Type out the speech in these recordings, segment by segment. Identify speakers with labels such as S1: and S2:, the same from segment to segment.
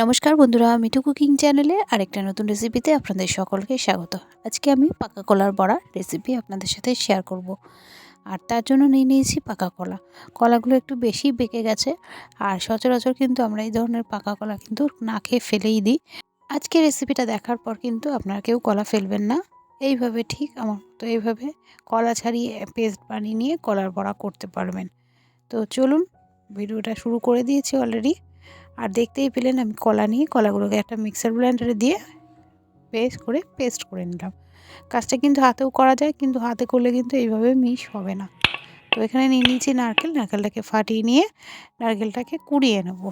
S1: নমস্কার বন্ধুরা, মিঠু কুকিং চ্যানেলে আরেকটা নতুন রেসিপিতে আপনাদের সকলকে স্বাগত। আজকে আমি পাকা কলার বড়া রেসিপি আপনাদের সাথে শেয়ার করব। আর তার জন্য নিয়ে নিয়েছি পাকা কলা। কলাগুলো একটু বেশি বেঁকে গেছে, আর সচরাচর কিন্তু আমরা এই ধরনের পাকা কলা কিন্তু না খেয়ে ফেলেই দিই। আজকে রেসিপিটা দেখার পর কিন্তু আপনারা কেউ কলা ফেলবেন না। এইভাবে ঠিক আমার তো এইভাবে কলা ছাড়িয়ে পেস্ট বানিয়ে নিয়ে কলার বড়া করতে পারবেন। তো চলুন, ভিডিওটা শুরু করে দিয়েছি অলরেডি। আর দেখতেই পেলেন আমি কলা নিয়ে কলাগুলোকে একটা মিক্সার ব্লেন্ডারে দিয়ে পেস্ট করে পেস্ট করে নিলাম। কাজটা কিন্তু হাতেও করা যায়, কিন্তু হাতে করলে কিন্তু এইভাবে মিস হবে না। তো এখানে নিয়ে নিয়েছি নারকেল, নারকেলটাকে ফাটিয়ে নিয়ে নারকেলটাকে কুড়িয়ে নেব।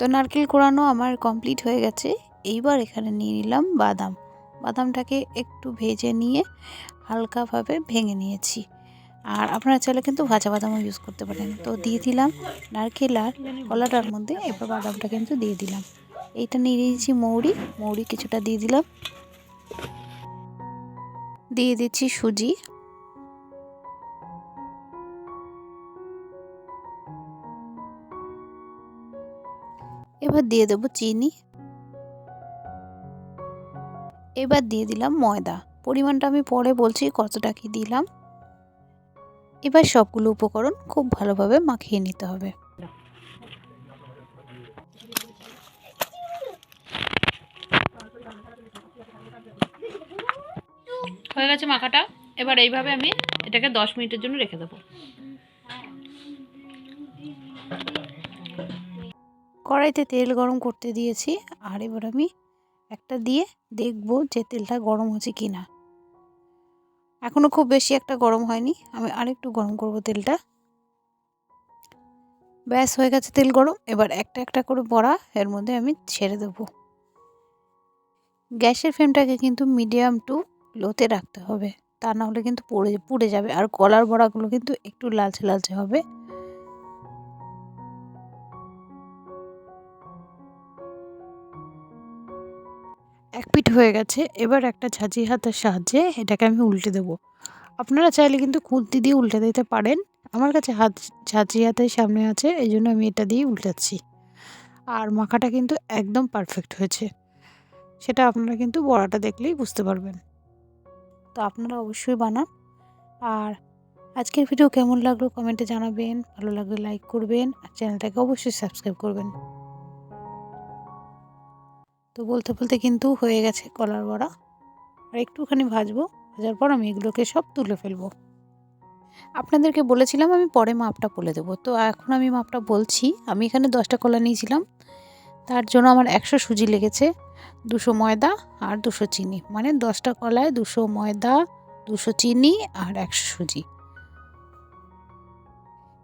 S1: তো নারকেল কোড়ানো আমার কমপ্লিট হয়ে গেছে। এইবার এখানে নিয়ে নিলাম বাদাম। বাদামটাকে একটু ভেজে নিয়ে হালকাভাবে ভেঙে নিয়েছি। আর আপনারা চাইলে কিন্তু ভাজা বাদামও ইউজ করতে পারেন। তো দিয়ে দিলাম নারকেল আর কলাটার মধ্যে এবার বাদামটা কিন্তু দিয়ে দিলাম। এইটা নিয়ে নিয়েছি মৌরি। মৌরি কিছুটা দিয়ে দিলাম। দিয়ে দিচ্ছি সুজি। এবার দিয়ে দেবো চিনি। এবার দিয়ে দিলাম ময়দা। পরিমাণটা আমি পরে বলছি কতটা কি দিলাম। এবার সবগুলো উপকরণ খুব ভালোভাবে মাখিয়ে নিতে হবে।
S2: হয়ে গেছে মাখাটা। এবার এইভাবে আমি এটাকে দশ মিনিটের জন্য রেখে দেবো।
S1: কড়াইতে তেল গরম করতে দিয়েছি, আর এবার আমি একটা দিয়ে দেখব যে তেলটা গরম হচ্ছে কি না এখনও খুব বেশি একটা গরম হয়নি, আমি আরেকটু গরম করব তেলটা। ব্যাস, হয়ে গেছে তেল গরম, এবার একটা একটা করে বড়া এর মধ্যে আমি ছেড়ে দেব। গ্যাসের ফ্লেমটাকে কিন্তু মিডিয়াম টু লোতে রাখতে হবে, তা না হলে কিন্তু পুড়ে পুড়ে যাবে, আর কলার বড়াগুলো কিন্তু একটু লালচে লালচে হবে। এক পিঠ হয়ে গেছে, এবার একটা ঝাঁঝি হাতের সাহায্যে এটাকে আমি উল্টে দেব। আপনারা চাইলে কিন্তু খুন্তি দিয়ে উল্টে দিতে পারেন। আমার কাছে হাত, ঝাঁঝি হাতের সামনে আছে, এই জন্য আমি এটা দিয়ে উল্টাচ্ছি। আর মাখাটা কিন্তু একদম পারফেক্ট হয়েছে। সেটা আপনারা কিন্তু বড়াটা দেখলেই বুঝতে পারবেন। তো আপনারা অবশ্যই বানান। আর আজকের ভিডিও কেমন লাগল কমেন্টে জানাবেন। ভালো লাগলে লাইক করবেন। আর চ্যানেলটাকে অবশ্যই সাবস্ক্রাইব করবেন। তো বলতে বলতে কিন্তু হয়ে গেছে কলার বড়া। আর একটুখানি ভাজবো, ভাজার পর আমি এগুলোকে সব তুলে ফেলব। আপনাদেরকে বলেছিলাম আমি পরে মাপটা বলে দেবো। তো এখন আমি মাপটা বলছি, আমি এখানে দশটা কলা নিয়েছিলাম। তার জন্য আমার একশো সুজি লেগেছে, দুশো ময়দা আর দুশো চিনি। মানে দশটা কলায় দুশো ময়দা, দুশো চিনি আর একশো সুজি।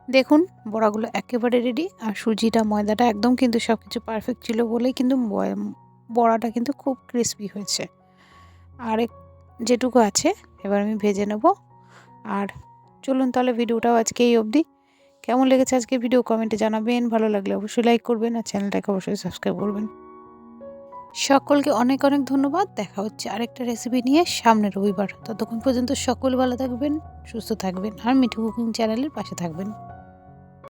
S1: দেখুন, বড়াগুলো একেবারে রেডি আর সুজিটা, ময়দাটা একদম কিন্তু সব কিছু পারফেক্ট ছিল বলেই কিন্তু বড়াটা কিন্তু খুব ক্রিসপি হয়েছে। আর যেটুকু আছে, এবার আমি ভেজে নেব। আর চলুন তাহলে ভিডিওটাও আজকে এই অবধি। কেমন লেগেছে আজকে ভিডিও কমেন্টে জানাবেন। ভালো লাগলে অবশ্যই লাইক করবেন আর চ্যানেলটাকে অবশ্যই সাবস্ক্রাইব করবেন। সকলকে অনেক অনেক ধন্যবাদ। দেখা হচ্ছে আরেকটা রেসিপি নিয়ে সামনের রবিবার। ততক্ষণ পর্যন্ত সকল ভালো থাকবেন, সুস্থ থাকবেন আর মিঠু কুকিং চ্যানেলের পাশে থাকবেন।